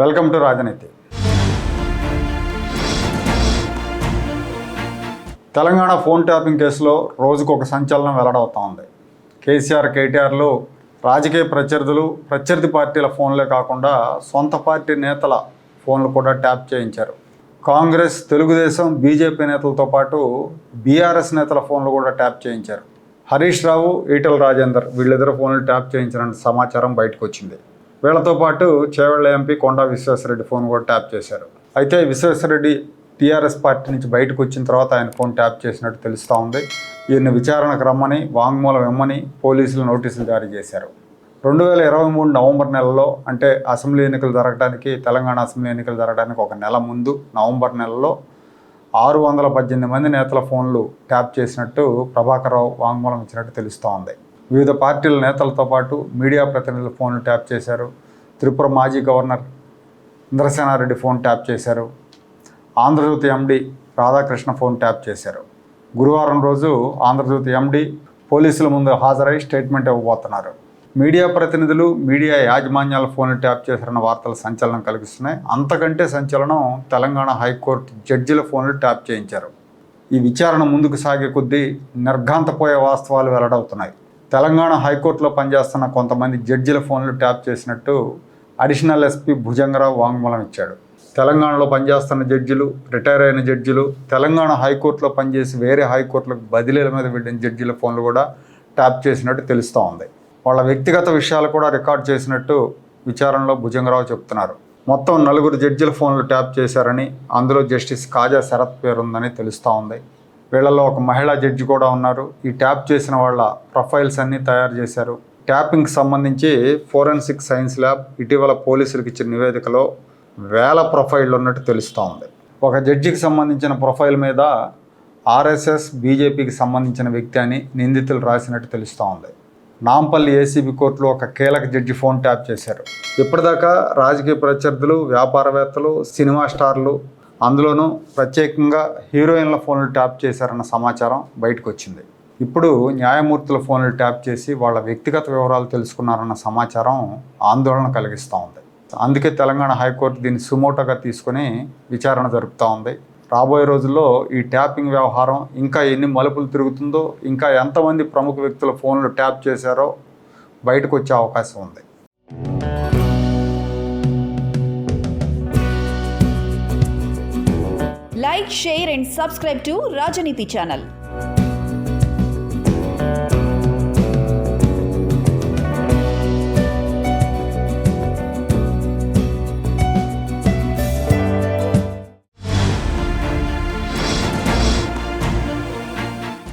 Welcome to రాజనీతి. Telangana phone tapping కేసులో రోజుకు ఒక సంచలనం వెల్లడవుతా ఉంది. కేసీఆర్ కేటీఆర్లు రాజకీయ ప్రత్యర్థులు ప్రత్యర్థి పార్టీల ఫోన్లే కాకుండా సొంత పార్టీ నేతల ఫోన్లు కూడా ట్యాప్ చేయించారు. కాంగ్రెస్ తెలుగుదేశం బీజేపీ నేతలతో పాటు బీఆర్ఎస్ నేతల ఫోన్లు కూడా ట్యాప్ చేయించారు. హరీష్ రావు ఈటల రాజేందర్ వీళ్ళిద్దరు ఫోన్లు ట్యాప్ చేయించారన్న సమాచారం బయటకు వచ్చింది వీళ్ళతో పాటు చేవెళ్ళ ఎంపీ కొండా విశ్వేశ్వరరెడ్డి ఫోన్ కూడా ట్యాప్ చేశారు. అయితే విశ్వేశ్వరరెడ్డి టీఆర్ఎస్ పార్టీ నుంచి బయటకు వచ్చిన తర్వాత ఆయన ఫోన్ ట్యాప్ చేసినట్టు తెలుస్తూ ఉంది. ఈయన విచారణకు రమ్మని వాంగ్మూలం ఇమ్మని పోలీసులు నోటీసులు జారీ చేశారు. రెండు వేల ఇరవై మూడు నవంబర్ నెలలో అంటే అసెంబ్లీ ఎన్నికలు జరగడానికి తెలంగాణ అసెంబ్లీ ఎన్నికలు జరగడానికి ఒక నెల ముందు నవంబర్ నెలలో ఆరు వందల పద్దెనిమిది మంది నేతల ఫోన్లు ట్యాప్ చేసినట్టు ప్రభాకర్ రావు వాంగ్మూలం ఇచ్చినట్టు తెలుస్తోంది వివిధ పార్టీల నేతలతో పాటు మీడియా ప్రతినిధుల ఫోన్లు ట్యాప్ చేశారు. త్రిపుర మాజీ గవర్నర్ ఇంద్రసేనారెడ్డి ఫోన్ ట్యాప్ చేశారు. Andhra Jyothy MD Radhakrishna phone tap చేశారు. గురువారం రోజు ఆంధ్రజ్యోతి ఎండి పోలీసుల ముందు హాజరై స్టేట్మెంట్ ఇవ్వబోతున్నారు. మీడియా ప్రతినిధులు మీడియా యాజమాన్యాల ఫోన్లు ట్యాప్ చేశారన్న వార్తలు సంచలనం కలిగిస్తున్నాయి. అంతకంటే సంచలనం తెలంగాణ హైకోర్టు జడ్జిల ఫోన్లు ట్యాప్ చేయించారు. ఈ విచారణ ముందుకు సాగే కొద్దీ నిర్ఘాంతపోయే వాస్తవాలు వెల్లడవుతున్నాయి. తెలంగాణ హైకోర్టులో పనిచేస్తున్న కొంతమంది జడ్జిల ఫోన్లు ట్యాప్ చేసినట్టు అడిషనల్ ఎస్పీ భుజంగరావు వాంగ్మూలం ఇచ్చాడు. తెలంగాణలో పనిచేస్తున్న జడ్జిలు రిటైర్ అయిన జడ్జిలు తెలంగాణ హైకోర్టులో పనిచేసి వేరే హైకోర్టులకు బదిలీల మీద వెళ్ళిన జడ్జిల ఫోన్లు కూడా ట్యాప్ చేసినట్టు తెలుస్తూ ఉంది. వాళ్ళ వ్యక్తిగత విషయాలు కూడా రికార్డ్ చేసినట్టు విచారణలో భుజంగరావు చెప్తున్నారు. మొత్తం నలుగురు జడ్జిల ఫోన్లు ట్యాప్ చేశారని అందులో జస్టిస్ కాజా శరత్ పేరు ఉందని తెలుస్తూ ఉంది. వీళ్ళలో ఒక మహిళా జడ్జి కూడా ఉన్నారు. ఈ ట్యాప్ చేసిన వాళ్ళ ప్రొఫైల్స్ అన్నీ తయారు చేశారు. ట్యాపింగ్కి సంబంధించి ఫోరెన్సిక్ సైన్స్ ల్యాబ్ ఇటీవల పోలీసులకు ఇచ్చిన నివేదికలో వేల ప్రొఫైళ్ళు ఉన్నట్టు తెలుస్తూ ఉంది ఒక జడ్జికి సంబంధించిన ప్రొఫైల్ మీద ఆర్ఎస్ఎస్ బీజేపీకి సంబంధించిన వ్యక్తి అని నిందితులు రాసినట్టు తెలుస్తూ ఉంది నాంపల్లి ఏసీబీ కోర్టులో ఒక కీలక జడ్జి ఫోన్ ట్యాప్ చేశారు. ఇప్పటిదాకా రాజకీయ ప్రత్యర్థులు వ్యాపారవేత్తలు సినిమా స్టార్లు అందులోనూ ప్రత్యేకంగా హీరోయిన్ల ఫోన్లు ట్యాప్ చేశారన్న సమాచారం బయటకు వచ్చింది ఇప్పుడు న్యాయమూర్తుల ఫోన్లు ట్యాప్ చేసి వాళ్ళ వ్యక్తిగత వివరాలు తెలుసుకున్నారన్న సమాచారం ఆందోళన కలిగిస్తూ ఉంది. అందుకే తెలంగాణ హైకోర్టు దీన్ని సుమోటోగా తీసుకొని విచారణ జరుపుతూ ఉంది. రాబోయే రోజుల్లో ఈ ట్యాపింగ్ వ్యవహారం ఇంకా ఎన్ని మలుపులు తిరుగుతుందో ఇంకా ఎంతమంది ప్రముఖ వ్యక్తుల ఫోన్లు ట్యాప్ చేశారో బయటకు వచ్చే అవకాశం ఉంది. Like share and subscribe to Rajaneethi channel.